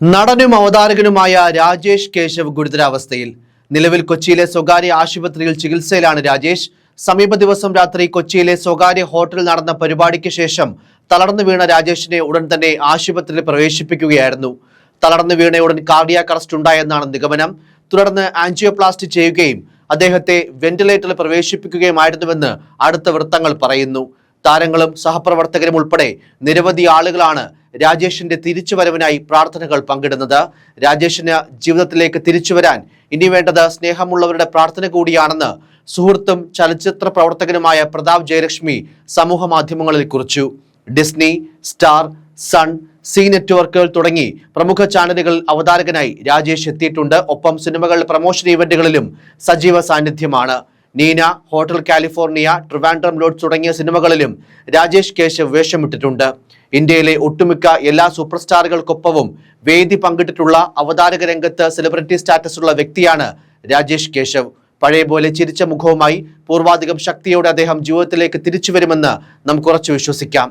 നടനും അവതാരകനുമായ രാജേഷ് കേശവ് ഗുരുതരാവസ്ഥയിൽ. നിലവിൽ കൊച്ചിയിലെ സ്വകാര്യ ആശുപത്രിയിൽ ചികിത്സയിലാണ് രാജേഷ്. സമീപ ദിവസം രാത്രി കൊച്ചിയിലെ സ്വകാര്യ ഹോട്ടലിൽ നടന്ന പരിപാടിക്ക് ശേഷം തളർന്നു വീണ രാജേഷിനെ ഉടൻ തന്നെ ആശുപത്രിയിൽ പ്രവേശിപ്പിക്കുകയായിരുന്നു. തളർന്നു വീണ ഉടൻ കാർഡിയാക് അറസ്റ്റ് ഉണ്ടായെന്നാണ് നിഗമനം. തുടർന്ന് ആൻജിയോപ്ലാസ്റ്റി ചെയ്യുകയും അദ്ദേഹത്തെ വെന്റിലേറ്ററിൽ പ്രവേശിപ്പിക്കുകയുമായിരുന്നുവെന്ന് അടുത്ത വൃത്തങ്ങൾ പറയുന്നു. താരങ്ങളും സഹപ്രവർത്തകരും ഉൾപ്പെടെ നിരവധി ആളുകളാണ് രാജേഷിന്റെ തിരിച്ചുവരവിനായി പ്രാർത്ഥനകൾ പങ്കിടുന്നത്. രാജേഷിന് ജീവിതത്തിലേക്ക് തിരിച്ചു വരാൻ ഇനി വേണ്ടത് സ്നേഹമുള്ളവരുടെ പ്രാർത്ഥന കൂടിയാണെന്ന് സുഹൃത്തും ചലച്ചിത്ര പ്രവർത്തകനുമായ പ്രതാപ് ജയലക്ഷ്മി സമൂഹ മാധ്യമങ്ങളിൽ കുറിച്ചു. ഡിസ്നി സ്റ്റാർ സൺ സി നെറ്റ്വർക്കുകൾ തുടങ്ങി പ്രമുഖ ചാനലുകളിൽ അവതാരകനായി രാജേഷ് എത്തിയിട്ടുണ്ട്. ഒപ്പം സിനിമകളുടെ പ്രമോഷൻ ഇവന്റുകളിലും സജീവ സാന്നിധ്യമാണ്. Neena hotel California Trivandrum lodge തുടങ്ങിയ സിനിമകളിലും രാജേഷ് കേശവ് വേഷമിട്ടിട്ടുണ്ട്. ഇന്ത്യയിലെ ഒട്ടുമിക്ക എല്ലാ സൂപ്പർ സ്റ്റാറുകൾക്കൊപ്പവും വേദി പങ്കിട്ടിട്ടുള്ള അവതാരക രംഗത്ത് സെലിബ്രിറ്റി സ്റ്റാറ്റസ് ഉള്ള വ്യക്തിയാണ് രാജേഷ് കേശവ്. പഴയ പോലെ ചിരിച്ച മുഖവുമായി പൂർവാധികം ശക്തിയോടെ അദ്ദേഹം ജീവിതത്തിലേക്ക് തിരിച്ചു വരുമെന്ന് നമുക്ക് ഉറച്ചു വിശ്വസിക്കാം.